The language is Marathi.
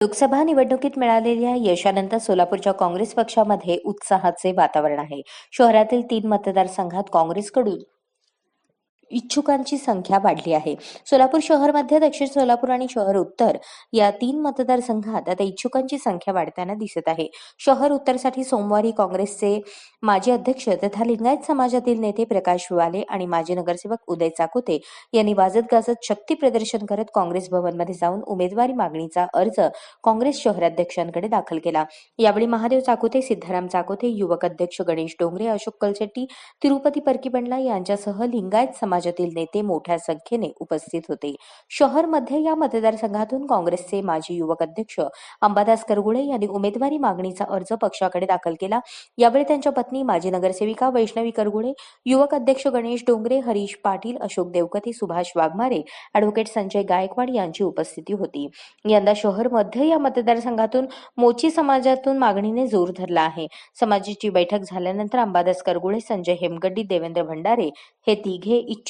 लोकसभा निवडणुकीत मिळालेल्या यशानंतर सोलापूरच्या काँग्रेस पक्षामध्ये उत्साहाचे वातावरण आहे. शहरातील तीन मतदारसंघात काँग्रेसकडून इच्छुकांची संख्या वाढली आहे. सोलापूर शहर मध्य दक्षिण सोलापूर आणि शहर उत्तर या तीन मतदारसंघात आता इच्छुकांची संख्या वाढताना दिसत आहे. शहर उत्तरसाठी सोमवारी काँग्रेसचे माजी अध्यक्ष तथा लिंगायत समाजातील नेते प्रकाश वाले आणि माजी नगरसेवक उदय चाकोते यांनी वाजत गाजत शक्ती प्रदर्शन करत काँग्रेस भवनमध्ये जाऊन उमेदवारी मागणीचा अर्ज काँग्रेस शहराध्यक्षांकडे दाखल केला. यावेळी महादेव चाकोते सिद्धाराम चाकोते युवक अध्यक्ष गणेश डोंगरे अशोक कलशेट्टी तिरुपती परकीबंडला यांच्यासह लिंगायत समाज समाजातील नेते मोठ्या संख्येने उपस्थित होते. शहरमध्ये या मतदारसंघातून काँग्रेसचे माजी युवक अध्यक्ष अंबादास करगुळे यांनी उमेदवारी मागणीचा अर्ज पक्षाकडे दाखल केला. यावेळी त्यांच्या पत्नी माजी नगरसेविका वैष्णवी करगुळे युवक अध्यक्ष गणेश डोंगरे हरीश पाटील अशोक देवकते सुभाष वाघमारे अॅडव्होकेट संजय गायकवाड यांची उपस्थिती होती. यंदा शहर मध्य या मतदारसंघातून मोची समाजातून मागणीने जोर धरला आहे. समाजाची बैठक झाल्यानंतर अंबादास करगुळे संजय हेमगड्डी देवेंद्र भंडारे हे तिघे इच्छुक